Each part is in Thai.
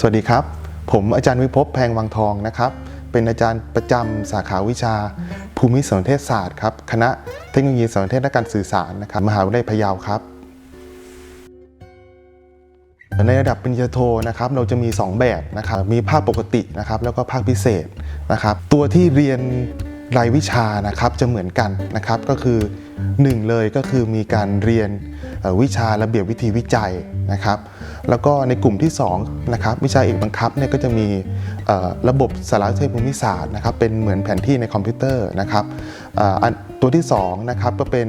สวัสดีครับ ผมอาจารย์วิภพแพงวังทองนะครับ เป็นอาจารย์ประจำสาขาวิชา ภูมิสารเทศศาสตร์ครับ คณะเทคโนโลยีสารเทศและการสื่อสารนะครับ มหาวิทยาลัยพะเยาครับ ในระดับปริญญาโทนะครับ เราจะมี 2 แบบนะครับ มีภาคปกตินะครับ แล้วก็ภาคพิเศษนะครับ ตัวที่เรียนรายวิชานะครับจะเหมือนกันนะครับก็คือ 1 เลยก็คือมีการเรียนวิชาระเบียบวิธีวิจัยนะครับ แล้วก็ในกลุ่มที่2นะครับวิชาเอกบังคับเนี่ยก็จะมีระบบสารสนเทศภูมิศาสตร์นะครับเป็นเหมือนแผนที่ในคอมพิวเตอร์นะครับอันตัวที่2นะครับก็เป็น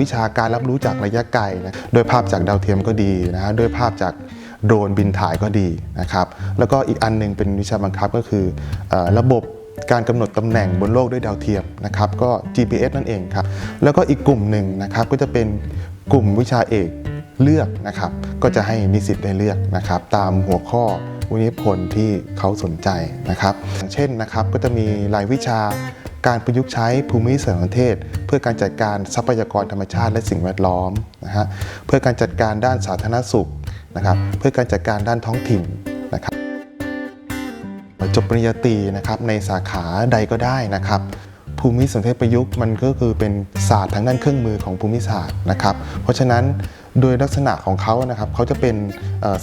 วิชาการรับรู้จากระยะไกลนะโดยภาพจากดาวเทียมก็ดีนะฮะโดยภาพจากโดรนบินถ่ายก็ดีนะครับแล้วก็อีกอันหนึงเป็นวิชาบังคับก็คือออระบบการกำหนดตำแหน่งบนโลกด้วยดาวเทียมนะครับก็ GPS นั่นเองครับแล้วก็อีกกลุ่มหนึ่งนะครับก็จะเป็นกลุ่มวิชาเอก เลือกนะครับ ก็จะให้นิสิตได้เลือกนะครับ ตามหัวข้อวินิพนธ์ที่เขาสนใจนะครับ เช่นนะครับก็จะมีรายวิชาการประยุกต์ใช้ภูมิสารสนเทศ เพื่อการจัดการทรัพยากรธรรมชาติและสิ่งแวดล้อมนะฮะเพื่อการจัดการด้านสาธารณสุขนะครับ เพื่อการจัดการด้านท้องถิ่นนะครับจบปริญญาตรีนะครับในสาขาใดก็ได้นะครับภูมิสนเทศประยุกต์มันก็คือเป็นศาสตร์ทางด้านเครื่องมือของภูมิศาสตร์นะครับ เพราะฉะนั้น โดยลักษณะของเขานะครับเขาจะเป็น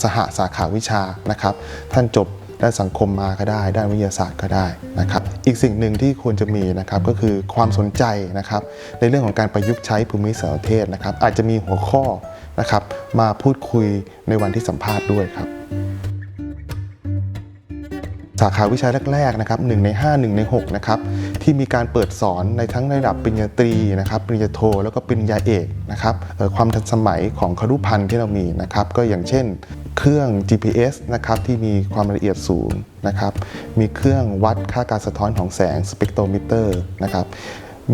สหสาขาวิชานะครับ ท่านจบด้านสังคมมาก็ได้ ด้านวิทยาศาสตร์ก็ได้นะครับ อีกสิ่งหนึ่งที่ควรจะมีนะครับก็คือความสนใจนะครับ ในเรื่องของการประยุกต์ใช้ภูมิสารเทศนะครับ อาจจะมีหัวข้อนะครับ มาพูดคุยในวันที่สัมภาษณ์ด้วยครับาขาวิชาแรกๆนะครับ1ใน 5 1 ใน6นะครับที่มีการเปิดสอนในทั้งระดับปริญญาตรีนะครับปริญญาโท แล้วก็ปริญญาเอกนะครับความทันสมัยของครุพันธ์ที่เรามีนะครับก็อย่างเช่น เครื่อง GPS นะครับที่มีความละเอียดสูงนะครับมีเครื่องวัดค่าการสะท้อนของแสงสเปกโทรมิเตอร์นะครับ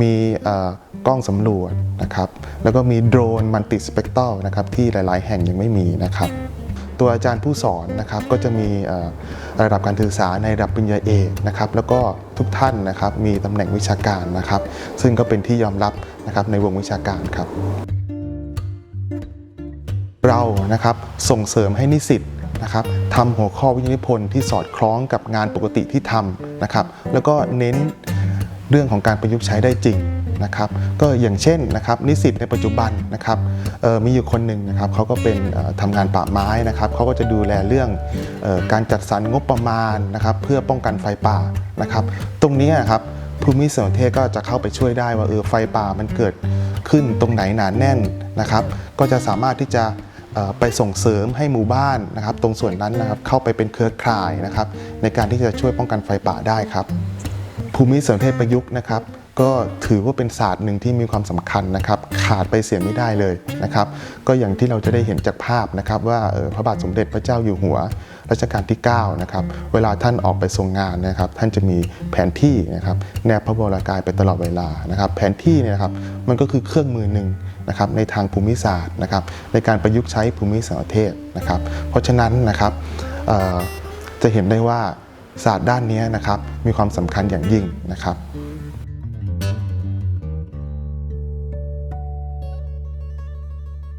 มีกล้องสำรวจนะครับแล้วก็มีโดรนมัลติสเปกตรัลนะครับที่หลาย ๆ แห่งยังไม่มีนะครับ ตัวอาจารย์ผู้สอนนะครับก็จะมีระดับการศึกษาในระดับปริญญาเอกนะครับแล้วก็ทุกท่านนะครับมีตำแหน่งวิชาการนะครับ ซึ่งก็เป็นที่ยอมรับนะครับในวงวิชาการครับ เรานะครับส่งเสริมให้นิสิตนะครับทำหัวข้อวิทยานิพนธ์ที่สอดคล้องกับงานปกติที่ทำนะครับ แล้วก็เน้นเรื่องของการประยุกต์ใช้ได้จริง นะครับก็อย่างเช่นนะครับนิสิตในปัจจุบันนะครับมีอยู่คนหนึ่งนะครับเขาก็เป็นเอ่อทำงานป่าไม้นะครับเขาก็จะดูแลเรื่องออการจัดสรรงบประมาณนะครับเพื่อป้องกันไฟป่านะครับตรงนี้นะครับภูมิสารสนเทศก็จะเข้าไปช่วยได้ว่าเออไฟป่ามันเกิดขึ้นตรงไหนหนาแน่นนะครับ ก็จะสามารถที่จะไปส่งเสริมให้หมู่บ้านนะครับ ตรงส่วนนั้นนะครับเข้าไปเป็นเครือข่ายนะครับ ในการที่จะช่วยป้องกันไฟป่าได้ครับ ภูมิสารเทศประยุกต์นะครับ ก็ถือว่าเป็นศาสตร์หนึ่งที่มีความสำคัญนะครับ ขาดไปเสียไม่ได้เลยนะครับ ก็อย่างที่เราจะได้เห็นจากภาพนะครับ ว่าออพระบาทสมเด็จพระเจ้าอยู่หัวรัชกาลที่9นะครับเวลาท่านออกไปทรงงานนะครับ ท่านจะมีแผนที่นะครับแนบพระบรากายไปตลอดเวลานะครับ แผนที่เนี่ยนะครับมันก็คือเครื่องมือหนึ่งนะครับในทางภูมิศาสตร์นะครับ ในการประยุกต์ใช้ภูมิสารเทศนะครับ เพราะฉะนั้นนะครับจะเห็นได้ว่าศาสตร์ด้านนี้นะครับมีความสำคัญอย่างยิ่งนะครับ